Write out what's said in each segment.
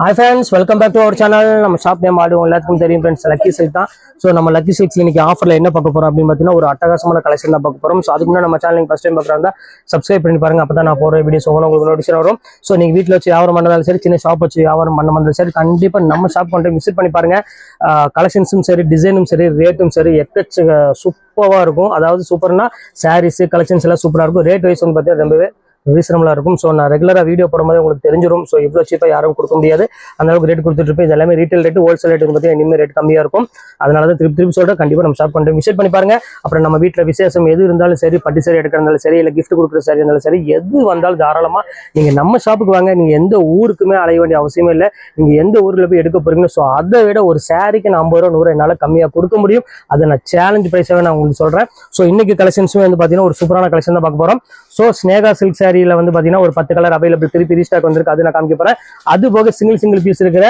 Hi friends welcome back to our channel நம்ம shop name ஆடுவோம் எல்லாத்துக்கும் தெரியும் ஃப்ரெண்ட்ஸ் லக்கி சில்க் தான். ஸோ நம்ம லக்கி சில்க்ஸ் இன்னைக்கு ஆஃபரில் என்ன பார்க்க போறோம் அப்படின்னு பார்த்தீங்கன்னா ஒரு அட்டகாசமான கலெக்ஷன் தான் பார்க்க போறோம். ஸோ அதுக்கு முன்னாடி நம்ம சேனல் ஃபஸ்ட் டைம் பார்க்குறாங்க சப்ஸ்கிரைப் பண்ணி பாருங்க. அப்போ தான் நான் போகிற வீடியோஸ் உங்களுக்கு நோட்டீஸ் வரும். ஸோ நீங்கள் வீட்டில் வச்சு வியாபாரம் பண்ணதாலும் சரி சின்ன ஷாப் வச்சு வியாபாரம் பண்ண வந்தாலும் சரி கண்டிப்பாக நம்ம ஷாப் கொண்டு விசிட் பண்ணி பாருங்க. கலெக்ஷன்ஸும் சரி டிசைனும் சரி ரேட்டும் சரி எக்கச்ச சூப்பராக இருக்கும். அதாவது சூப்பர்னா சாரீஸ் கலெக்ஷன்ஸ் எல்லாம் சூப்பராக இருக்கும். ரேட் வைஸ் வந்து பார்த்தீங்கன்னா ரொம்பவே ரீசனபிளாக இருக்கும். ஸோ நான் ரெகுலராக வீடியோ போடும்போது உங்களுக்கு தெரிஞ்சிடும் ஸோ இவ்வளோ சீப்பாக யாரும் கொடுக்க முடியாது. அந்த அளவுக்கு ரேட் கொடுத்துட்டு இருப்பேன் இது எல்லாமே ரீட்டைல் ரேட் ஹோல்சேல் ரேட் பற்றி இனிமேல் ரேட் கம்மியாக இருக்கும். அதனால தான் திருப்பி திருப்பி சொல்கிறேன் கண்டிப்பாக நம்ம ஷாப் பண்ணிட்டு விசிட் பண்ணி பாருங்க. அப்புறம் நம்ம வீட்டில் விசேஷம் எது இருந்தாலும் சரி பட்டு சரி எடுக்கிறதாலும் சரி இல்லை கிஃப்ட் கொடுக்குற சரி இருந்தாலும் சரி எது வந்தாலும் தாராளமாக நீங்கள் நம்ம ஷாப்புக்கு வாங்க. நீங்கள் எந்த ஊருக்குமே அலைய வேண்டிய அவசியமே இல்லை. நீங்கள் எந்த ஊரில் போய் எடுக்க போகிறீங்கன்னு ஸோ அதை விட ஒரு சாரிக்கு நான் ஐம்பது ரூபா நூறு என்னால் கம்மியாக கொடுக்க முடியும். அதை நான் சேலஞ்ச் ப்ரைஸாகவே நான் உங்களுக்கு சொல்கிறேன் ஸோ இன்னைக்கு கலெக்ஷன்ஸுமே வந்து பார்த்தீங்கன்னா ஒரு சூப்பரான கலெக்ஷன் தான் பார்க்க போகிறோம் ஸோ ஸ்னேகா சில்க் சாரியில் வந்து பார்த்தீங்கன்னா ஒரு பத்து கலர் அவைலபிள் திருப்பி ரீஸ்டாக் வந்திருக்கு. அது நான் காமிக்க போகிறேன் அது போக சிங்கிள் சிங்கிள் பீஸ் இருக்கிற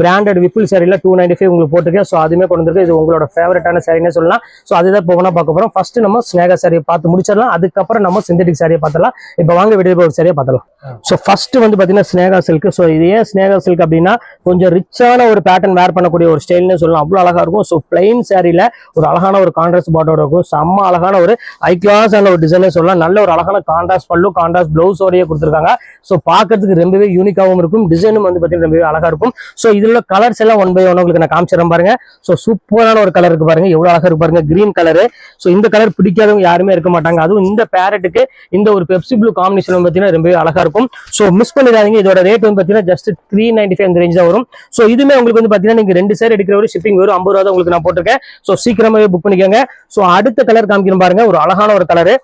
பிராண்டட் விப்புல் சாரியில் டூ நைன்டி ஃபைவ் உங்களுக்கு போட்டிருக்கேன். ஸோ அதுவுமே கொண்டு வந்திருக்கு. இது உங்களோட ஃபேவரட்டான சாரினே சொல்லலாம். ஸோ அதுதான் போகணும் பார்க்க போகிறோம் ஃபர்ஸ்ட் நம்ம ஸ்னேகா சாரியை பார்த்து முடிச்சிடலாம். அதுக்கப்புறம் நம்ம சிந்தட்டிக் சாரியை பார்த்தலாம் இப்போ வாங்க வீடியோ ஒரு சாரியை பார்த்தலாம் ஸோ ஃபர்ஸ்ட் வந்து பார்த்தீங்கன்னா ஸ்னேகா சில்க் ஸோ இது ஏன் ஸ்னேகா சில்க் அப்படின்னா கொஞ்சம் ரிச்சான ஒரு பேட்டர்ன் வேர் பண்ணக்கூடிய ஒரு ஸ்டைல்னு சொல்லலாம். அவ்வளோ அழகா இருக்கும். ஸோ பிளைன் சாரியில் ஒரு அழகான ஒரு கான்ட்ராஸ்ட் பாட்டோட இருக்கும். செம்ம அழகான ஒரு ஹை கிளாஸான ஒரு டிசைனே சொல்லலாம். நல்ல ஒரு அழகான கான்ட்ராஸ்ட் பல்லு கான்ட்ராஸ்ட் பிளவுஸோடய கொடுத்துருக்காங்க. ஸோ பார்க்கறதுக்கு ரொம்பவே யூனிக்காகவும் இருக்கும். டிசைனும் வந்து பார்த்தீங்கன்னா ரொம்பவே அழகா இருக்கும். ஸோ இதுல உள்ள கலர்ஸ் எல்லாம் ஒன் பை ஒன் உங்களுக்கு நான் காமிச்சிடறேன் பாருங்க. ஸோ சூப்பரான ஒரு கலர் இருக்கு பாருங்க. எவ்வளவு அழகா இருக்கு பாருங்க. கிரீன் கலரு ஸோ இந்த கலர் பிடிக்காதவங்க யாருமே இருக்க மாட்டாங்க. அதுவும் இந்த பேரட்டுக்கு இந்த ஒரு பெப்சி ப்ளூ காம்பினேஷன் பார்த்தீங்கன்னா ரொம்பவே அழகா இருக்கும். ஸோ மிஸ் பண்ணிடாதீங்க. இதோட ரேட் வந்து பார்த்தீங்கன்னா ஜஸ்ட் த்ரீ நைன்டி ஃபைவ் அந்த ரேஞ்ச் தான் வரும். ஸோ இதுமே உங்களுக்கு வந்து பார்த்தீங்கன்னா நீங்க ரெண்டு சேர் எடுக்கிற ஒரு ஷிப்பிங் வரும் ஐம்பது ரூபா உங்களுக்கு நான் போட்டிருக்கேன். ஸோ சீக்கிரமாகவே புக் பண்ணிக்கோங்க. ஸோ அடுத்த கலர் காமிக்கிறேன் பாருங்க. ஒரு அழகான ஒரு கலரு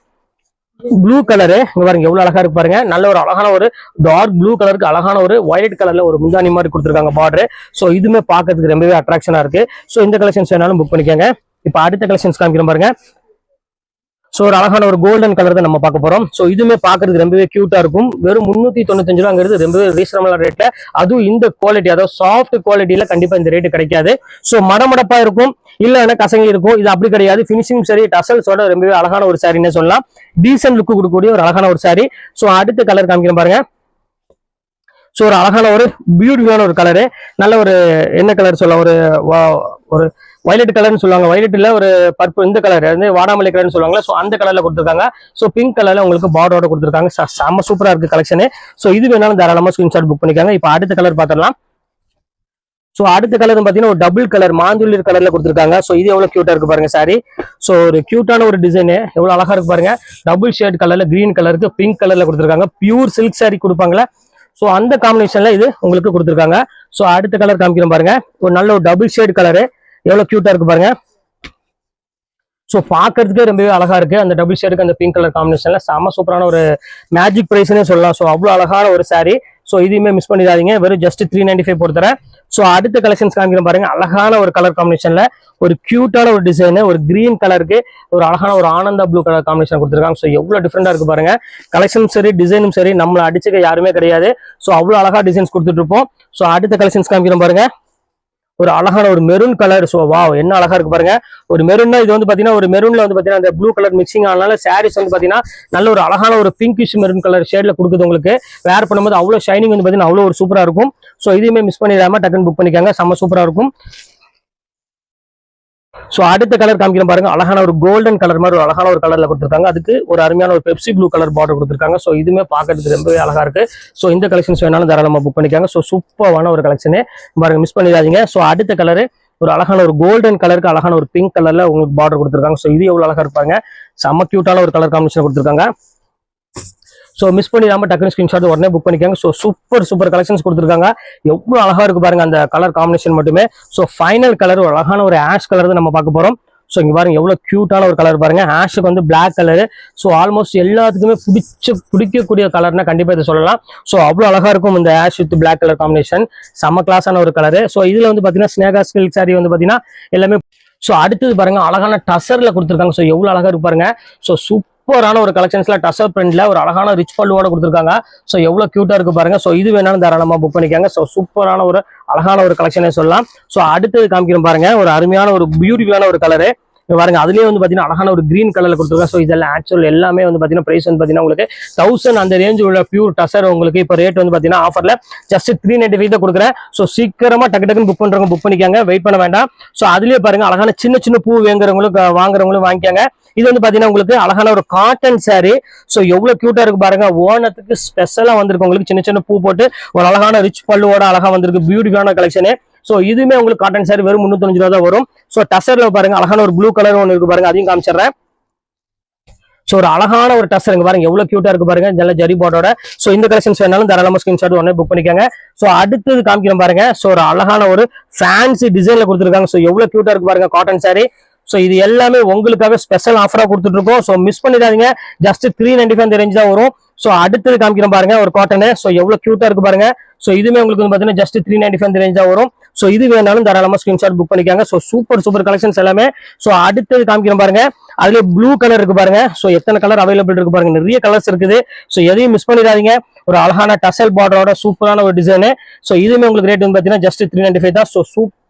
ப்ளூ கலரு இங்க பாருங்க எவ்வளவு அழகா இருக்கு பாருங்க. நல்ல ஒரு அழகான ஒரு டார்க் ப்ளூ கலருக்கு அழகான ஒரு ஒயிட் கலர்ல ஒரு முந்தானி மாதிரி கொடுத்துருக்காங்க பார்டர் ஸோ இதுவுமே பாக்குறதுக்கு ரொம்பவே அட்ராக்ஷனா இருக்கு. ஸோ இந்த கலெக்ஷன்ஸ் வேணாலும் புக் பண்ணிக்கோங்க. இப்போ அடுத்த கலெக்ஷன்ஸ் காமிக்கிறோம் பாருங்க. ஸோ ஒரு அழகான ஒரு கோல்டன் கலர் தான் நம்ம பார்க்க போறோம். ஸோ இதுவுமே பார்க்கறதுக்கு ரொம்பவே கியூட்டா இருக்கும். வெறும் முந்நூற்றி தொண்ணூத்தஞ்சு ரூபாங்கிறது ரொம்பவே ரீசனபிள் ரேட்ல அதுவும் இந்த குவாலிட்டி அதாவது சாஃப்ட் குவாலிட்டியில கண்டிப்பா இந்த ரேட்டு கிடைக்காது. ஸோ மடமடப்பா இருக்கும். இல்லைன்னா கசங்கி இருக்கும். இது அப்படி கிடையாது. ஃபினிஷிங் சரி டசல்ஸோட ரொம்பவே அழகான ஒரு சாரின்னு சொல்லலாம். டீசென்ட் லுக்கு கொடுக்கக்கூடிய ஒரு அழகான ஒரு சாரி ஸோ அடுத்த கலர் காமிக்கிறேன் பாருங்க. ஸோ ஒரு அழகான ஒரு பியூட்டிஃபுல்லான ஒரு கலரு நல்ல ஒரு என்ன கலர் சொல்லலாம் ஒரு ஒரு வயலட் கலர்னு சொல்லுவாங்க. வயலட்ல ஒரு பர்பிள் இந்த கலர் வந்து வாடாமல்லி கலர்னு சொல்லுவாங்களா ஸோ அந்த கலர்ல கொடுத்துருக்காங்க. ஸோ பிங்க் கலர்ல உங்களுக்கு பார்டரோட கொடுத்துருக்காங்க. ச- செம்ம சூப்பரா இருக்கு கலெக்ஷனு ஸோ இது வேணாலும் தாராளமா ஸ்கிரீன்ஷாட் புக் பண்ணிக்காங்க. இப்போ அடுத்த கலர் பார்த்துடலாம். ஸோ அடுத்த கலர் பார்த்தீங்கன்னா ஒரு டபுள் கலர் மாந்துளிர் கலர்ல கொடுத்துருக்காங்க. ஸோ இது எவ்வளவு கியூட்டா இருக்கு பாருங்க சாரி ஸோ ஒரு கியூட்டான ஒரு டிசைனு எவ்வளவு அழகா இருக்கு பாருங்க. டபுள் ஷேட் கலர்ல கிரீன் கலருக்கு பிங்க் கலர்ல கொடுத்துருக்காங்க. பியூர் சில்க் சாரி கொடுப்பாங்களா ஸோ அந்த காம்பினேஷன்ல இது உங்களுக்கு கொடுத்துருக்காங்க. ஸோ அடுத்த கலர் காமிக்கிறோம் பாருங்க. ஒரு நல்ல ஒரு டபுள் ஷேட் கலரு எவ்வளவு கியூட்டா இருக்கு பாருங்க. ஸோ பார்க்கறதுக்கே ரொம்பவே அழகா இருக்கு. அந்த டபுள் ஷேடுக்கு அந்த பிங்க் கலர் காம்பினேஷன்ல செம சூப்பரான ஒரு மேஜிக் ப்ரைஸ்னே சொல்லலாம். ஸோ அவ்வளோ அழகான ஒரு சாரி ஸோ இதையுமே மிஸ் பண்ணிடாதீங்க. வெறும் ஜஸ்ட் த்ரீ நைன்டி ஃபைவ் பொறுத்தரேன் ஸோ அடுத்த கலெக்ஷன்ஸ் காமிக்கிறேன் பாருங்க. அழகான ஒரு கலர் காம்பினேஷன்ல ஒரு கியூட்டான ஒரு டிசைனு ஒரு கிரீன் கலருக்கு ஒரு அழகான ஒரு ஆனந்தா ப்ளூ கலர் காம்பினேஷன் கொடுத்துருக்காங்க. ஸோ எவ்வளவு டிஃப்ரெண்டா இருக்கு பாருங்க. கலெக்ஷனும் சரி டிசைனும் சரி நம்மளை அடிச்சுக்க யாருமே கிடையாது. ஸோ அவ்வளோ அழகா டிசைன்ஸ் கொடுத்துட்டு இருப்போம். ஸோ அடுத்த கலெக்ஷன்ஸ் காமிக்கிறோம் பாருங்க. ஒரு அழகான ஒரு மெரூன் கலர் ஸோ வா என்ன அழகா இருக்கு பாருங்க. ஒரு மெரூன்னா இது வந்து பாத்தீங்கன்னா ஒரு மெரூன்ல வந்து பாத்தீங்கன்னா அந்த ப்ளூ கலர் மிக்சிங் ஆனால சாரீஸ் வந்து பாத்தீங்கன்னா நல்ல ஒரு அழகான ஒரு பிங்கிஷ் மெரூன் கலர் ஷேட்ல கொடுக்குது உங்களுக்கு. வேர் பண்ணும்போது அவ்வளவு ஷைனிங் வந்து பாத்தீங்கன்னா அவ்வளவு ஒரு சூப்பரா இருக்கும். ஸோ இதையுமே மிஸ் பண்ணிடாம டக்குன்னு புக் பண்ணிக்காங்க. செம்ம சூப்பரா இருக்கும். ஸோ அடுத்த கலர் காமிக்கிறேன் பாருங்க. அழகான ஒரு கோல்டன் கலர் மாதிரி ஒரு அழகான ஒரு கலர்ல கொடுத்துருக்காங்க. அதுக்கு ஒரு அருமையான ஒரு பெப்சி ப்ளூ கலர் பார்டர் கொடுத்துருக்காங்க. ஸோ இதுவுமே பார்க்கறதுக்கு ரொம்பவே அழகா இருக்கு. ஸோ இந்த கலெக்ஷன்ஸ் வேணாலும் தாராளமா புக் பண்ணிக்காங்க. ஸோ சூப்பரான ஒரு கலெக்ஷனே பாருங்க மிஸ் பண்ணிடாதீங்க. ஸோ அடுத்த கலரு ஒரு அழகான ஒரு கோல்டன் கலருக்கு அழகான ஒரு பிங்க் கலர்ல உங்களுக்கு பார்டர் கொடுத்துருக்காங்க. ஸோ இது எவ்வளோ அழகா இருப்பாங்க செம்ம கியூட்டான ஒரு கலர் காம்பினேஷன் கொடுத்துருக்காங்க. ஸோ மிஸ் பண்ணிடாம டக்குனு ஸ்கிரீன்ஷாட் உடனே புக் பண்ணிக்காங்க. ஸோ சூப்பர் சூப்பர் கலெக்ஷன்ஸ் கொடுத்துருக்காங்க. எவ்வளோ அழகாக இருக்கு பாருங்க அந்த கலர் காம்பினேஷன் மட்டுமே. ஸோ ஃபைனல் கலர் ஒரு அழகான ஒரு ஆஷ் கலர் தான் நம்ம பார்க்க போகிறோம் ஸோ இங்கே பாருங்க எவ்வளோ க்யூட்டான ஒரு கலர் பாருங்க. ஆஷுக்கு வந்து பிளாக் கலர் ஸோ ஆல்மோஸ்ட் எல்லாத்துக்குமே பிடிச்ச பிடிக்கக்கூடிய கலர்னா கண்டிப்பாக இதை சொல்லலாம். ஸோ அவ்வளோ அழகாக இருக்கும் இந்த ash with black colour combination செம்ம கிளாஸான ஒரு கலர் ஸோ இதில் வந்து பார்த்தீங்கன்னா ஸ்னேகா ஸ்கில் சாரி வந்து பார்த்தீங்கன்னா எல்லாமே ஸோ அடுத்தது பாருங்க அழகான டசரில் கொடுத்துருக்காங்க. ஸோ எவ்வளோ அழகாக இருப்பாருங்க ஸோ சூப்பர் சூப்பரான ஒரு கலெக்ஷன்ஸ்ல டசர் பிரிண்ட்ல ஒரு அழகான ரிச் பல்லுவோட கொடுத்துருக்காங்க. ஸோ எவ்வளவு கியூட்டா இருக்கு பாருங்க. ஸோ இது வேணாலும் தாராளமா புக் பண்ணிக்காங்க. ஸோ சூப்பரான ஒரு அழகான ஒரு கலெக்ஷனே சொல்லலாம். ஸோ அடுத்தது காமிக்கிறோம் பாருங்க. ஒரு அருமையான ஒரு பியூட்டிஃபுல்லான ஒரு கலரு பாருங்க அதுலேயே வந்து பார்த்தீங்கன்னா அழகான ஒரு கிரீன் கலர்ல கொடுத்துருக்கேன் ஸோ இதெல்லாம் ஆக்சுவல் எல்லாமே வந்து பார்த்தீங்கன்னா ப்ரைஸ் வந்து பார்த்தீங்கன்னா உங்களுக்கு தௌசண்ட் அந்த ரேஞ்ச் உள்ள பியூர் டசர் உங்களுக்கு இப்போ ரேட் வந்து பார்த்தீங்கன்னா ஆஃபர்ல ஜஸ்ட் த்ரீ நைன்டி ஃபைவ் தான் கொடுக்குறேன். ஸோ சீக்கிரமா டக்கு டக்குன்னு புக் பண்றவங்க புக் பண்ணிக்காங்க. வெயிட் பண்ண வேண்டாம். ஸோ அதுலேயே பாருங்க அழகான சின்ன சின்ன பூ வேங்குறவங்களும் வாங்குறவங்களும் வாங்கிக்காங்க. இது வந்து பாத்தீங்கன்னா உங்களுக்கு அழகான ஒரு காட்டன் சாரி ஸோ எவ்வளவு கியூட்டா இருக்கு பாருங்க. ஓணத்துக்கு ஸ்பெஷலா வந்திருக்கு. உங்களுக்கு சின்ன சின்ன பூ போட்டு ஒரு அழகான ரிச் பல்லுவோட அழகா வந்திருக்கு. பியூட்டிஃபுல்லான கலெக்ஷனு ஸோ இதுவுமே உங்களுக்கு காட்டன் சாரி வெறும் முந்நூத்தஞ்சு ரூபா தான் வரும். ஸோ டசரில் பாருங்க அழகான ஒரு ப்ளூ கலர் ஒன்று இருக்கு பாருங்க அதையும் காமிச்சிடுறேன். ஸோ ஒரு அழகான ஒரு டஸ்டர் இங்கே பாருங்க எவ்வளோ க்யூட்டாக இருக்கு பாருங்க நல்ல ஜரி போட்டோட ஸோ இந்த கலெக்ஷன்ஸ் வேணாலும் தாராளமாக ஸ்கிரீன்ஷாட் உடனே புக் பண்ணிக்கோங்க. ஸோ அடுத்தது காமிக்கிறோம் பாருங்க ஸோ ஒரு அழகான ஒரு ஃபேன்சி டிசைனில் கொடுத்துருக்காங்க. ஸோ எவ்வளோ க்யூட்டாக இருக்கு பாருங்க காட்டன் சாரி ஸோ இது எல்லாமே உங்களுக்காக ஸ்பெஷல் ஆஃபராக கொடுத்துட்டு இருக்கோம். ஸோ மிஸ் பண்ணிடாதீங்க just three ninety five range தான் வரும். ஸோ அடுத்தது காமிக்கிறேன் பாருங்க ஒரு காட்டனு ஸோ எவ்வளவு கியூட்டா இருக்கு பாருங்க. ஸோ இதுவுமே உங்களுக்கு வந்து பார்த்தீங்கன்னா ஜஸ்ட் த்ரீ நைன்டி ஃபைவ் ரேஞ்சாக வரும். ஸோ இது வேணாலும் தாராளமா ஸ்கிரீன்ஷாட் புக் பண்ணிக்காங்க. ஸோ சூப்பர் சூப்பர் கலெக்ஷன்ஸ் எல்லாமே. ஸோ அடுத்தது காமிக்கிறேன் பாருங்க. அதுல ப்ளூ கலர் இருக்கு பாருங்க. ஸோ எத்தனை கலர் அவைலபிள் இருக்கு பாருங்க. நிறைய கலர்ஸ் இருக்குது. ஸோ எதையும் மிஸ் பண்ணிடாதீங்க. ஒரு அழகான டசல் பார்டரோட சூப்பரான ஒரு டிசைனு ஸோ இதுவுமே உங்களுக்கு ரேட் வந்து பார்த்தீங்கன்னா ஜஸ்ட் த்ரீ நைன்டி ஃபைவ் தான் ஸோ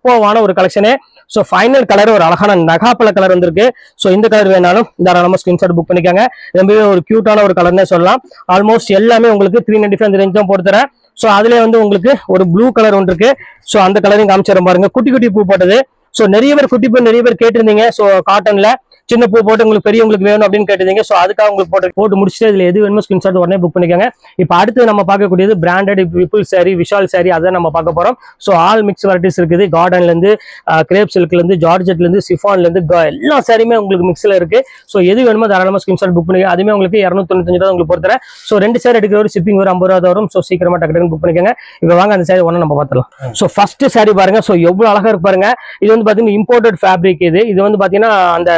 சூப்பரான ஒரு கலெக்ஷனு ஸோ ஃபைனல் கலர் ஒரு அழகான நகாப்பழ கலர் வந்திருக்கு. ஸோ இந்த கலர் வேணாலும் தாராளமாக ஸ்கிரீன்ஷாட் புக் பண்ணிக்கோங்க. ரொம்பவே ஒரு க்யூட்டான ஒரு கலர்னே சொல்லலாம். ஆல்மோஸ்ட் எல்லாமே உங்களுக்கு த்ரீ நைன்டி ஃபைவ் ரேஞ்ச் தான் போட்டுத்தரேன் ஸோ அதுலேயே வந்து உங்களுக்கு ஒரு ப்ளூ கலர் ஒன்று இருக்கு. ஸோ அந்த கலரையும் காமிச்சிட பாருங்க. குட்டி குட்டி பூ போட்டது. ஸோ நிறைய பேர் குட்டி பூ நிறைய பேர் கேட்டிருந்தீங்க. ஸோ காட்டனில் சின்ன பூ போட்டு உங்களுக்கு பெரியவங்களுக்கு வேணும் அப்படின்னு கேட்டிருந்தீங்க. ஸோ அதுக்காக உங்களுக்கு போட்டு போட்டு முடிச்சுட்டு இதுல எது வேணுமோ ஸ்கிரீன்ஷாட் உடனே புக் பண்ணிக்கோங்க. இப்போ அடுத்து நம்ம பார்க்கக்கூடியது branded Vipul saree Vishal saree அதை நம்ம பார்க்க போறோம். ஸோ ஆல் மிக்ஸ் வெரைட்டிஸ் இருக்குது. கார்டன்ல இருந்து கிரேப் சில்க்ல இருந்து ஜார்ஜெட்ல இருந்து சிஃபான்ல இருந்து க- எல்லா சாரியுமே உங்களுக்கு மிக்ஸ்ல இருக்கு. ஸோ எது வேணுமோ தாராளமா ஸ்கிரீன்ஷாட் புக் பண்ணிக்க அதுவுமே உங்களுக்கு இரநூத்தொண்ணூத்தஞ்சு ரூபா உங்களுக்கு பொறுத்தரேன் ஸோ ரெண்டு சேர் எடுக்கிற ஒரு ஷிப்பிங் ஒரு ஐம்பது ரூபா வரும். ஸோ சீக்கிரமா டக்கு டக்குன்னு புக் பண்ணிக்கோங்க. இப்போ வாங்க அந்த சாரி ஒன்று நம்ம பார்த்துலாம் ஸோ ஃபர்ஸ்ட் saree பாருங்க. ஸோ எவ்வளவு அழகா இருக்கு பாருங்க. இது வந்து பாத்தீங்கன்னா இம்போர்ட்டட் ஃபேப்ரிக் இது. இது வந்து பாத்தீங்கன்னா அந்த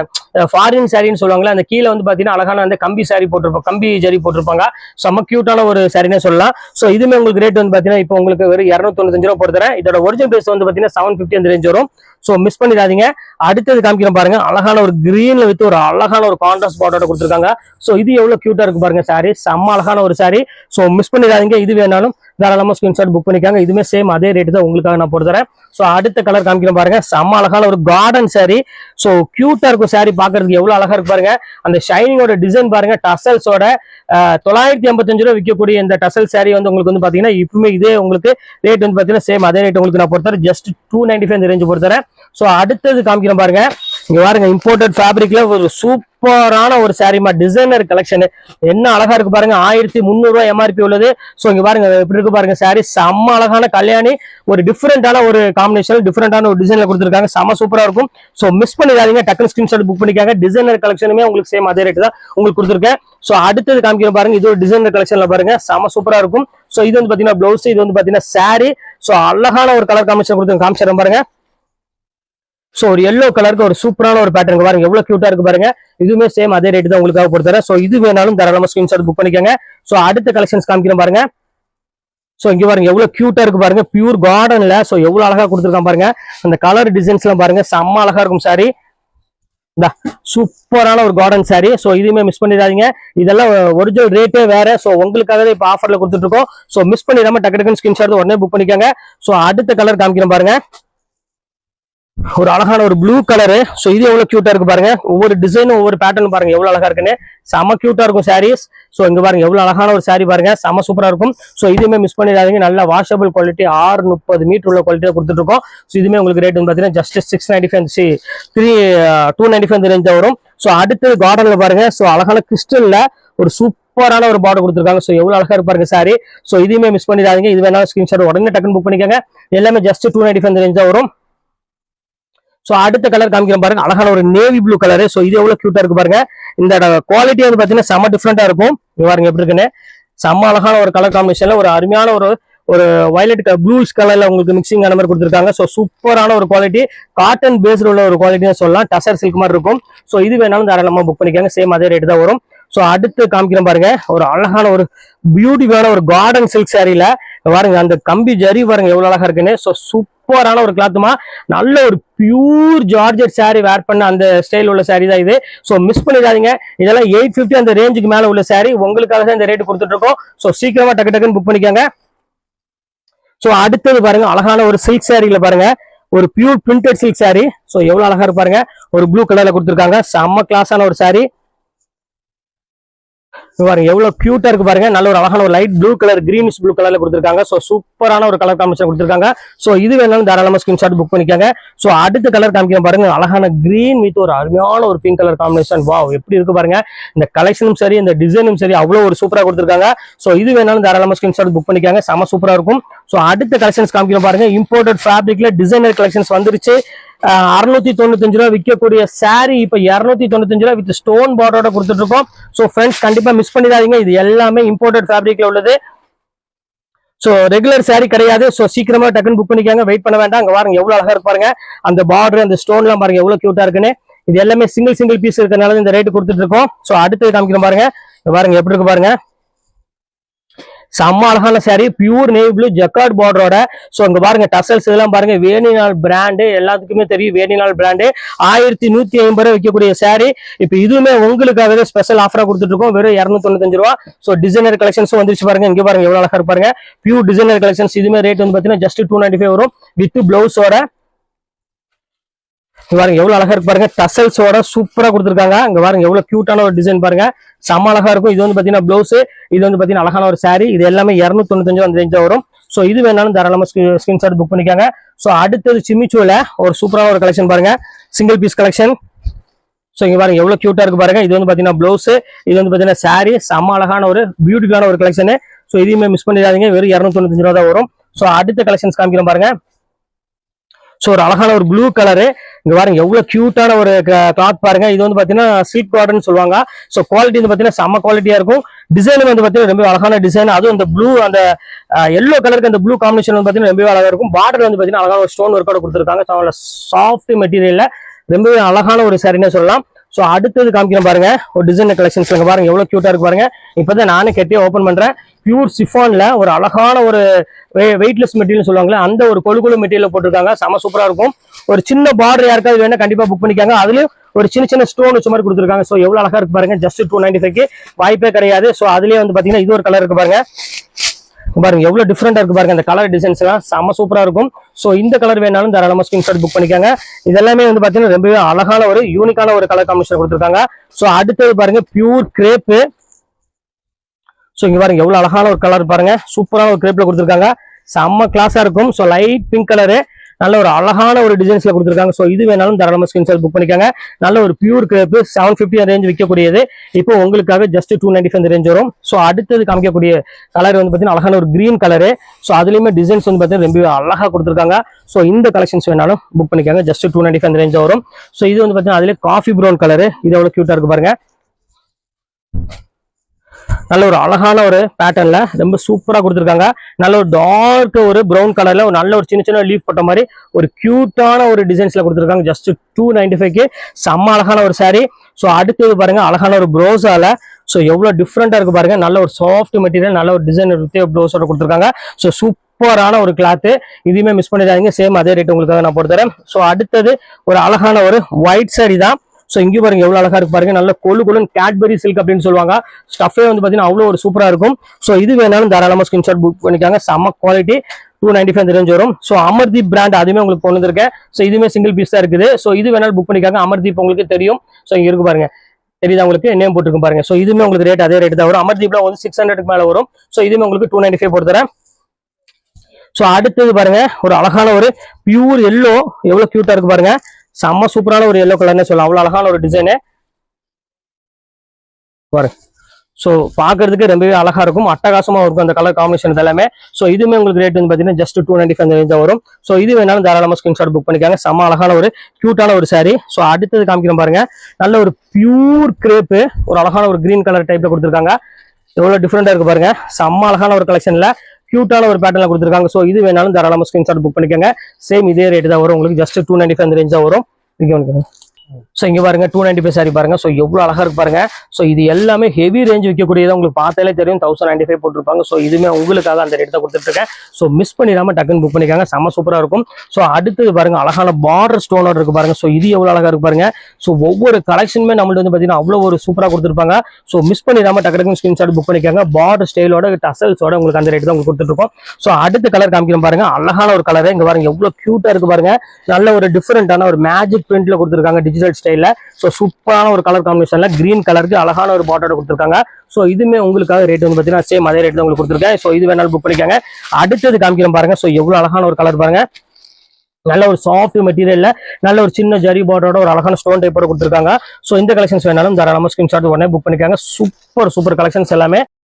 ஃபாரின் சாரின்னு சொல்லுவாங்களே அந்த கீழே வந்து பாத்தீங்கன்னா அழகான அந்த கம்பி சாரி போட்டிருப்பாங்க கம்பி ஜரி போட்டிருப்பாங்க. செம்ம கியூட்டான ஒரு சாரினே சொல்லலாம். ஸோ இதுமே உங்களுக்கு ரேட் வந்து பார்த்தீங்கன்னா இப்போ உங்களுக்கு வெறும் இரநூத்தொண்ணூத்தஞ்சு ரூபா போட்டுறேன் இதோட ஒரிஜினல் பிரைஸ் வந்து பாத்தீங்கன்னா செவன் ஃபிஃப்டி அந்த ரேஞ்ச் வரும். ஸோ மிஸ் பண்ணிடாதீங்க. அடுத்தது காமிக்கிறோம் பாருங்க. அழகான ஒரு கிரீன்ல வித் ஒரு அழகான ஒரு கான்ட்ராஸ்ட் போட்டோட கொடுத்துருக்காங்க. ஸோ இது எவ்வளோ கியூட்டா இருக்கு பாருங்க சாரி செம்ம அழகான ஒரு சாரி ஸோ மிஸ் பண்ணிடாதீங்க. இது வேணாலும் தாராளமாக ஸ்கிரீன்ஷாட் புக் பண்ணிக்காங்க. இதுவுமே சேம் அதே ரேட்டு தான் உங்களுக்காக நான் போட்டு தரேன் ஸோ அடுத்த கலர் காமிக்கிறேன் பாருங்க. செம்ம அழகான ஒரு கார்டன் சாரி ஸோ கியூட்டா இருக்கும் சாரி பார்க்கறதுக்கு. எவ்வளோ அழகா இருக்கு பாருங்க. அந்த ஷைனிங்கோட டிசைன் பாருங்க. டசல்ஸோட தொள்ளாயிரத்தி ஐம்பத்தஞ்சு ரூபா விற்கக்கூடிய இந்த டசல் சாரி வந்து உங்களுக்கு வந்து பார்த்தீங்கன்னா இப்பவுமே இதே உங்களுக்கு ரேட் வந்து பார்த்தீங்கன்னா சேம் அதே ரேட் உங்களுக்கு நான் பொறுத்தரேன் just two ninety five range பொறுத்தரேன் so அடுத்தது காமிக்கிறேன் பாருங்க. இங்க பாருங்க இம்போர்ட்டட் ஃபேப்ரிக்ல ஒரு சூப்பரான ஒரு சாரிமா டிசைனர் கலெக்ஷன் என்ன அழகா இருக்கு பாருங்க ஆயிரத்தி முந்நூறுரூவா எம்ஆர்பி உள்ளது. ஸோ இங்க பாருங்க எப்படி இருக்கு பாருங்க சாரி செம்ம அழகான கல்யாணி ஒரு டிஃப்ரெண்டான ஒரு காம்பினேஷன் டிஃப்ரெண்டான ஒரு டிசைன்ல கொடுத்துருக்காங்க. செம்ம சூப்பரா இருக்கும். ஸோ மிஸ் பண்ணிடாதீங்க டக்குனு ஸ்கிரீன்ஷாட் புக் பண்ணிக்காங்க. டிசைனர் கலெக்ஷனுமே உங்களுக்கு சேம் அதே ரேட் தான் உங்களுக்கு கொடுத்துருக்கேன். ஸோ அடுத்தது காமிக்கிற பாருங்க இது ஒரு டிசைனர் கலெக்ஷன்ல பாருங்க செம்ம சூப்பரா இருக்கும். ஸோ இது வந்து பாத்தீங்கன்னா பிளவுஸ் இது வந்து பாத்தீங்கன்னா சாரி ஸோ அழகான ஒரு கலர் காம்பினேஷன் கொடுத்து காமிச்சிடறேன் பாருங்க. ஸோ ஒரு எல்லோ கலருக்கு ஒரு சூப்பரான ஒரு பேட்டர்ன் பாருங்க. எவ்வளவு கியூட்டா இருக்கு பாருங்க. இதுவுமே சேம் அதே ரேட் தான் உங்களுக்காக கொடுத்துறேன். ஸோ இது வேணாலும் தாராளமா ஸ்கிரீன்ஷாட் புக் பண்ணிக்கோங்க. ஸோ அடுத்த கலெக்ஷன்ஸ் காமிக்கிறேன் பாருங்க. ஸோ இங்க பாருங்க எவ்வளவு கியூட்டா இருக்கு பாருங்க. பியூர் கார்டன்ல ஸோ எவ்வளவு அழகா கொடுத்துருக்கான் பாருங்க. அந்த கலர் டிசைன்ஸ் எல்லாம் பாருங்க செம்ம அழகா இருக்கும் சாரி இந்த சூப்பரான ஒரு கார்டன் சாரி ஸோ இதுவுமே மிஸ் பண்ணிடாதீங்க. இதெல்லாம் ஒரிஜினல் ரேட்டே வேற. ஸோ உங்களுக்காகவே இப்போ ஆஃபர்ல கொடுத்துட்டு இருக்கோம். ஸோ மிஸ் பண்ணிடாம டக்கு டக்குன்னு ஸ்கிரீன்ஷாட் உடனே புக் பண்ணிக்கோங்க. ஸோ அடுத்த கலர் காமிக்கிறேன் பாருங்க. ஒரு அழகான ஒரு ப்ளூ கலரு ஸோ இது எவ்வளோ க்யூட்டாக இருக்கு பாருங்க. ஒவ்வொரு டிசைனும் ஒவ்வொரு பேட்டர்ன் பாருங்க எவ்வளோ அழகா இருக்குன்னு. செம க்யூட்டாக இருக்கும் சாரீஸ் ஸோ இங்கே பாருங்க எவ்வளோ அழகான ஒரு சாரீ பாருங்க. செம சூப்பராக இருக்கும். ஸோ இதுவுமே மிஸ் பண்ணிடாதீங்க. நல்ல வாஷபிள் குவாலிட்டி ஆறு முப்பது மீட்டர் உள்ள குவாலிட்டியா கொடுத்துட்டு இருக்கோம். ஸோ இதுவுமே உங்களுக்கு ரேட் வந்து பார்த்தீங்கன்னா just six ninety five C three two ninety five range வரும். ஸோ அடுத்தது கார்டனில் பாருங்க. ஸோ அழகான கிறிஸ்டலில் ஒரு சூப்பரான ஒரு பார்டர் கொடுத்துருக்காங்க. ஸோ எவ்வளோ அழகாக இருப்பாருங்க சாரி ஸோ இதுவுமே மிஸ் பண்ணிடாதீங்க. இது வேணாலும் ஸ்கிரீன்ஷாட் உடனே டக்குன்னு புக் பண்ணிக்கோங்க. எல்லாமே just two ninety five range வரும். ஸோ அடுத்த கலர் காமிக்கிற பாருங்க. அழகான ஒரு நேவி ப்ளூ கலர் ஸோ இது எவ்வளவு கியூட்டா இருக்கு பாருங்க. இந்த குவாலிட்டி வந்து பாத்தீங்கன்னா செம்ம டிஃப்ரெண்டா இருக்கும். பாருங்க எப்படி இருக்குன்னு. செம்ம அழகான ஒரு கலர் காம்பினேஷன்ல ஒரு அருமையான ஒரு ஒரு வயலட் ப்ளூஸ் கலர்ல உங்களுக்கு மிக்சிங் ஆன மாதிரி கொடுத்துருக்காங்க. ஸோ சூப்பரான ஒரு குவாலிட்டி காட்டன் பேஸ்டு உள்ள ஒரு குவாலிட்டின்னு சொல்லலாம். டசர் சில்க் மாதிரி இருக்கும். ஸோ இது வேணாலும் தாராளமா புக் பண்ணிக்காங்க. சேம் அதே ரேட் தான் வரும். ஸோ அடுத்து காமிக்கிறேன் பாருங்க. ஒரு அழகான ஒரு பியூட்டிஃபுல்லான ஒரு கார்டன் சில்க் சாரியில பாருங்க அந்த கம்பி ஜரி பாருங்க எவ்வளவு அழகா இருக்குன்னு. ஸோ சூப்பரான ஒரு கிளாத்துமா நல்ல ஒரு பியூர் ஜார்ஜர் saree வேர் பண்ண அந்த ஸ்டைல் உள்ள சாரி தான் இது. ஸோ மிஸ் பண்ணிடாதீங்க. இதெல்லாம் எயிட் ஃபிஃப்டி அந்த ரேஞ்சுக்கு மேல உள்ள saree. உங்களுக்காக தான் இந்த ரேட் கொடுத்துட்டு இருக்கோம். ஸோ சீக்கிரமா டக்கு டக்குன்னு புக் பண்ணிக்கோங்க. ஸோ அடுத்தது பாருங்க அழகான ஒரு சில்க் சாரியில பாருங்க. ஒரு pure printed silk sari so எவ்வளவு அழகா இருப்பாருங்க ஒரு ப்ளூ கலர்ல கொடுத்துருக்காங்க. செம்ம கிளாஸான ஒரு saree. பாருங்க எவ்வளவு கியூட்டா இருக்கு பாருங்க. நல்ல ஒரு அழகான ஒரு light blue colour greenish blue கலர்ல கொடுத்துருக்காங்க. ஸோ சூப்பரான ஒரு கலர் காம்பினேஷன் கொடுத்துருக்காங்க. ஸோ இது வேணாலும் தாராளமா ஸ்கிரீன்ஷாட் புக் பண்ணிக்காங்க. ஸோ அடுத்த கலர் காமிக்கிற பாருங்க அழகான கிரீன் வித் ஒரு அருமையான ஒரு பிங்க் கலர் காம்பினேஷன் வா எப்படி இருக்கு பாருங்க. இந்த கலெக்ஷனும் சரி இந்த டிசைனும் சரி அவ்வளோ ஒரு சூப்பரா கொடுத்துருக்காங்க. ஸோ இது வேணாலும் தாராளமா ஸ்கிரீன்ஷாட் புக் பண்ணிக்காங்க. செம சூப்பரா இருக்கும். ஸோ அடுத்த கலெக்ஷன்ஸ் காமிக்கிற பாருங்க இம்போர்ட்டட் ஃபேப்ரிக்ல டிசைனர் கலெக்ஷன்ஸ் வந்துருச்சு. அறுநூத்தி தொண்ணூத்தஞ்சு ரூபா விற்கக்கூடிய சாரி இப்ப இருநூத்தி தொண்ணூத்தஞ்சு ரூபா வித் ஸ்டோன் பார்டரோட கொடுத்துட்டு இருக்கோம். ஸோ ஃப்ரெண்ட்ஸ் கண்டிப்பா மிஸ் பண்ணிடாதீங்க. இது எல்லாமே இம்போர்ட்டட் ஃபேப்ரிக்ல உள்ளது. ஸோ ரெகுலர் saree கிடையாது. ஸோ சீக்கிரமா டக்குன்னு புக் பண்ணிக்காங்க. வெயிட் பண்ண வேண்டாம். அங்கே பாருங்க எவ்வளோ அழகாக இருப்பாருங்க அந்த பார்டர் அந்த ஸ்டோன்லாம் பாருங்க எவ்வளோ க்யூட்டா இருக்குன்னு. இது எல்லாமே சிங்கிள் சிங்கிள் பீஸ் இருக்கிறதுனால இந்த ரேட்டு கொடுத்துட்டு இருக்கோம். ஸோ அடுத்தது காமிக்கிறோம் பாருங்க. பாருங்க எப்படி இருக்கு பாருங்க. செம்ம அழகான sari pure navy blue jacquard பார்டரோட so அங்கே பாருங்க டசல்ஸ் இதெல்லாம் பாருங்க வேணிநாள் பிராண்டு எல்லாத்துக்குமே தெரியும் வேணிநாள் பிராண்டு ஆயிரத்தி நூத்தி ஐம்பது ரூபாய் விற்கக்கூடிய சாரி இப்போ இதுவுமே உங்களுக்காகவே ஸ்பெஷல் ஆஃபராக கொடுத்துட்டு இருக்கோம் வெறும் இரநூத்தி தொண்ணூத்தஞ்சு ரூபா ஸோ டிசைனர் கலெக்ஷன்ஸும் வந்துருச்சு பாருங்க இங்கே பாருங்க எவ்வளோ அழகா இருப்பாருங்க பியூர் டிசைனர் கலெக்ஷன்ஸ் இதுமே ரேட் வந்து பார்த்தீங்கன்னா ஜஸ்ட் டூ நைன்டி ஃபைவ் வரும் வித் பிளவுஸோட பாருங்க எவ்வளவு அழகா இருக்கு பாருங்க. டசல்ஸோட சூப்பரா கொடுத்துருக்காங்க. இங்க பாருங்க எவ்வளவு கியூட்டான ஒரு டிசைன் பாருங்க. செம்ம அழகா இருக்கும். இது வந்து பாத்தீங்கன்னா பிளவுஸ் இது வந்து பாத்தீங்கன்னா அழகான ஒரு சாரி இது எல்லாமே இரநூத்தி தொண்ணூத்தஞ்சு அந்த ரேஞ்சா வரும். ஸோ இது வேணாலும் தாராளமா ஸ்கிரீன்ஷாட் புக் பண்ணிக்காங்க. ஸோ அடுத்தது சிமிச்சூல ஒரு சூப்பரான ஒரு கலெக்ஷன் பாருங்க. சிங்கிள் பீஸ் கலெக்ஷன் ஸோ இங்க பாருங்க எவ்வளவு கியூட்டா இருக்கு பாருங்க. இது வந்து பாத்தீங்கன்னா பிளவுஸ் இது வந்து பாத்தீங்கன்னா saree. செம்ம அழகான ஒரு பியூட்டிஃபுல்லான ஒரு கலெக்ஷன் ஸோ இதையுமே மிஸ் பண்ணிடாதீங்க. வெறும் இரநூத்தி தொண்ணூத்தஞ்சு ரூபா தான் வரும். ஸோ அடுத்த கலெக்ஷன்ஸ் காமிக்கிறோம் பாருங்க. ஸோ ஒரு அழகான ஒரு ப்ளூ கலரு இங்க பாருங்க எவ்வளவு கியூட்டான ஒரு கிளாத் பாருங்க. இது வந்து பாத்தீங்கன்னா சில்க் காட்டன் சொல்லுவாங்க. ஸோ குவாலிட்டி வந்து பாத்தீங்கன்னா செம்ம குவாலிட்டியா இருக்கும். டிசைன் வந்து பாத்தீங்கன்னா ரொம்ப அழகான டிசைன் அதுவும் அந்த ப்ளூ அந்த எல்லோ கலருக்கு அந்த ப்ளூ காம்பினேஷன் வந்து பாத்தீங்கன்னா ரொம்பவே அழகா இருக்கும். பார்டர் வந்து பாத்தீங்கன்னா அழகான ஒரு ஸ்டோன் ஒர்க்கோட கொடுத்துருக்காங்க. சாஃப்ட் மெட்டீரியல்ல ரொம்பவே அழகான ஒரு சாரின்னு சொல்லலாம். ஸோ அடுத்தது காமிக்கிறேன் பாருங்க. ஒரு டிசைன் கலெக்ஷன்ஸ் பாருங்க. எவ்வளோ க்யூட்டா இருக்கு பாருங்க. இப்பதான் நானே கெட்டியே ஓப்பன் பண்றேன். பியூர் சிஃபான்ல ஒரு அழகான ஒரு வெயிட்லெஸ் மெட்டீரியல் சொல்லுவாங்களே அந்த ஒரு கொழு கொழு மெட்டீரியல் போட்டிருக்காங்க. செம சூப்பரா இருக்கும். ஒரு சின்ன பார்டர் யாருக்காவது வேணா கண்டிப்பா புக் பண்ணிக்காங்க. அதுலயும் ஒரு சின்ன சின்ன ஸ்டோன் வச்ச மாதிரி கொடுத்துருக்காங்க. ஸோ எவ்வளோ அழகா இருக்கு பாருங்க. ஜஸ்ட் டூ நைன்டி ஃபைவ்க்கு வாய்ப்பே கிடையாது. ஸோ அதுலயே வந்து பாத்தீங்கன்னா இது ஒரு கலர் இருக்கு பாருங்க. பாருங்க எவ்வளவு டிஃப்ரெண்டா இருக்கு பாருங்க அந்த கலர் டிசைன்ஸ் எல்லாம் செம்ம சூப்பரா இருக்கும். ஸோ இந்த கலர் வேணாலும் தாராளமா ஸ்கிரீன்ஷாட் புக் பண்ணிக்காங்க. இதெல்லாமே வந்து பாத்தீங்கன்னா ரொம்பவே அழகான ஒரு யூனிக்கான ஒரு கலர் காம்பினேஷன் கொடுத்துருக்காங்க. ஸோ அடுத்தது பாருங்க பியூர் கிரேப்பு ஸோ இங்க பாருங்க எவ்வளவு அழகான ஒரு கலர் பாருங்க. சூப்பரான ஒரு கிரேப்ல கொடுத்துருக்காங்க. செம்ம கிளாஸா இருக்கும். ஸோ லைட் பிங்க் கலரு நல்ல ஒரு அழகான ஒரு டிசைன்ஸ்ல கொடுத்துருக்காங்க. ஸோ இது வேணாலும் தாராளமாக ஸ்கிரீன்ஷாட் புக் பண்ணிக்காங்க. நல்ல ஒரு pure crepe seven fifty range விற்கக்கூடியது. இப்போ உங்களுக்காக just two ninety five range வரும். ஸோ அடுத்தது காமிக்கக்கூடிய கலர் வந்து பார்த்தீங்கன்னா அழகான ஒரு கிரீன் கலரு ஸோ அதுலேயுமே டிசைன்ஸ் வந்து பார்த்தீங்கன்னா ரொம்ப அழகாக கொடுத்துருக்காங்க. ஸோ இந்த கலெக்ஷன்ஸ் வேணாலும் புக் பண்ணிக்காங்க. Just two ninety five range வரும். ஸோ இது வந்து பார்த்தீங்கன்னா அதுலேயே காஃபி ப்ரௌன் கலரு இது எவ்வளோ க்யூட்டாக இருக்கு பாருங்க. நல்ல ஒரு அழகான ஒரு பேட்டர்ன்ல ரொம்ப சூப்பரா கொடுத்துருக்காங்க. நல்ல ஒரு டார்க் ஒரு ப்ரௌன் கலர்ல ஒரு நல்ல ஒரு சின்ன சின்ன லீஃப் போட்ட மாதிரி ஒரு கியூட்டான ஒரு டிசைன்ஸ்ல கொடுத்துருக்காங்க. ஜஸ்ட் டூ நைன்டி ஃபைவ்க்கு செம்ம அழகான ஒரு saree. ஸோ அடுத்தது பாருங்க அழகான ஒரு ப்ரோஸால ஸோ எவ்வளவு டிஃப்ரெண்டா இருக்கு பாருங்க. நல்ல ஒரு சாஃப்ட் மெட்டீரியல் நல்ல ஒரு டிசைன் ப்ளவுஸோட கொடுத்துருக்காங்க. ஸோ சூப்பரான ஒரு கிளாத்து இதையுமே மிஸ் பண்ணிடாதீங்க. சேம் அதே ரேட் உங்களுக்காக நான் போட்டு தரேன் ஸோ அடுத்தது ஒரு அழகான ஒரு ஒயிட் சாரி தான். ஸோ இங்கே பாருங்க எவ்வளோ அழகா இருக்கு பாருங்க. நல்ல கொழு கொழுன்னு கேட்பரி சில்க் அப்படின்னு சொல்லுவாங்க. ஸ்டஃபே வந்து பார்த்தீங்கன்னா அவ்வளோ ஒரு சூப்பராக இருக்கும். ஸோ இது வேணாலும் தாராளமாக ஸ்கிரீன்ஷாட் புக் பண்ணிக்காங்க செம்ம quality two ninety five range வரும். ஸோ அமர்தீப் பிராண்ட் அதுவுமே உங்களுக்கு கொண்டு வந்திருக்கேன். ஸோ இதுவுமே சிங்கிள் பீஸ் தான் இருக்குது. ஸோ இது வேணாலும் புக் பண்ணிக்காங்க. அமர்தீப் உங்களுக்கு தெரியும். ஸோ இங்கே இருக்கு பாருங்க. தெரியுதா உங்களுக்கு? நேம் போட்டுருக்கும் பாருங்க. ஸோ இதுவுமே உங்களுக்கு ரேட் அதே ரேட் தான் வரும். அமர்தீப்ல வந்து சிக்ஸ் ஹண்ட்ரட்க்கு மேலே வரும். ஸோ இதுவுமே உங்களுக்கு டூ நைன்டி ஃபைவ் போட்டு ஸோ அடுத்தது பாருங்க. ஒரு அழகான ஒரு பியூர் எல்லோ எவ்வளோ க்யூட்டாக இருக்கு பாருங்க. செம்ம சூப்பரான ஒரு எல்லோ கலர்னே சொல்லலாம். அவ்வளோ அழகான ஒரு டிசைனு பாருங்க. ஸோ பார்க்கறதுக்கு ரொம்பவே அழகா இருக்கும். அட்டகாசமாக இருக்கும் அந்த கலர் காம்பினேஷன் எல்லாமே ஸோ இதுவுமே உங்களுக்கு ரேட் வந்து பார்த்தீங்கன்னா ஜஸ்ட் டூ நைன்டி ஃபைவ் ரேஞ்சாக வரும். ஸோ இது வேணாலும் தாராளமாக ஸ்கிரீன்ஷாட் புக் பண்ணிக்காங்க. செம்ம அழகான ஒரு க்யூட்டான ஒரு சாரி ஸோ அடுத்தது காமிக்கிறேன் பாருங்க. நல்ல ஒரு பியூர் கிரேப்பு ஒரு அழகான ஒரு கிரீன் கலர் டைப்ல கொடுத்துருக்காங்க. எவ்வளோ டிஃப்ரெண்டாக இருக்கு பாருங்க. செம்ம அழகான ஒரு கலெக்ஷனில் கியூட்டான ஒரு பேட்டர்ல கொடுத்துருக்காங்க. ஸோ இது வேணாலும் தாராளமாக ஸ்கிரீன்ஷாட் புக் பண்ணிக்கோங்க. சேம் இதே ரேட் தான் வரும். உங்களுக்கு ஜஸ்ட் டூ நைன்டி ஃபைவ் ரேஞ்சாக வரும். இங்க ஸோ இங்க பாருங்க டூ நைன்டி ஃபைவ் சாரி பாருங்க. ஸோ எவ்வளோ அழகா இருக்கு பாருங்க. ஸோ இது எல்லாமே ஹெவி ரேஞ்ச் விற்கக்கூடியதாக உங்களுக்கு பார்த்தாலே தெரியும். தௌசண்ட் நைன்டி ஃபைவ் போட்டிருப்பாங்க. ஸோ இதுவுமே உங்களுக்காக அந்த ரேட் தான் கொடுத்துட்டு ஸோ மிஸ் பண்ணிடாம டக்குன்னு புக் பண்ணிக்காங்க. செம்ம சூப்பராக இருக்கும். ஸோ அடுத்தது பாருங்க அழகான பார்டர் ஸ்டோனோட இருக்கு பாருங்க. ஸோ இது எவ்வளோ அழகா இருக்கு பாருங்க. ஸோ ஒவ்வொரு கலெக்ஷனுமே நம்மள்ட்ட வந்து பாத்தீங்கன்னா அவ்வளோ ஒரு சூப்பரா கொடுத்துருப்பாங்க. ஸோ மிஸ் பண்ணிடாம டக்கு டக்குன்னு ஸ்கிரீன்ஷாட் புக் பண்ணிக்காங்க பார்டர் ஸ்டைலோட டசல்ஸோட உங்களுக்கு அந்த ரேட் தான் உங்களுக்கு கொடுத்துருக்கோம் ஸோ அடுத்த கலர் காமிக்கிறோம் பாருங்க. அழகான ஒரு கலர் இங்க பாருங்க. எவ்வளவு க்யூட்டாக இருக்கு பாருங்க. நல்ல ஒரு டிஃப்ரெண்டான ஒரு மேஜிக் பிரிண்ட்ல கொடுத்துருக்காங்க. டிஜிட்டல் ஸ்டைல்ல ஸோ சூப்பரான ஒரு கலர் காம்பினேஷன்ல கிரீன் கலருக்கு அழகான ஒரு பாட்டோட கொடுத்துருக்காங்க. ஸோ இதுமே உங்களுக்காக ரேட் வந்து பார்த்தீங்கன்னா சேம் அதே ரேட்டில் உங்களுக்கு கொடுத்துருக்கேன். ஸோ இது வேணாலும் புக் பண்ணிக்காங்க. அடுத்தது காமிக்கிறோம் பாருங்க. ஸோ எவ்வளோ அழகான ஒரு கலர் பாருங்க. நல்ல ஒரு சாஃப்ட் மெட்டீரியல்ல நல்ல ஒரு சின்ன ஜரி பார்டரோட ஒரு அழகான ஸ்டோன் டைப்போட கொடுத்துருக்காங்க. ஸோ இந்த கலெக்ஷன்ஸ் வேணாலும் தாராளமாக ஸ்கிரீன்ஷாட் உடனே புக் பண்ணிக்காங்க. சூப்பர் சூப்பர் கலெக்ஷன்ஸ் எல்லாமே.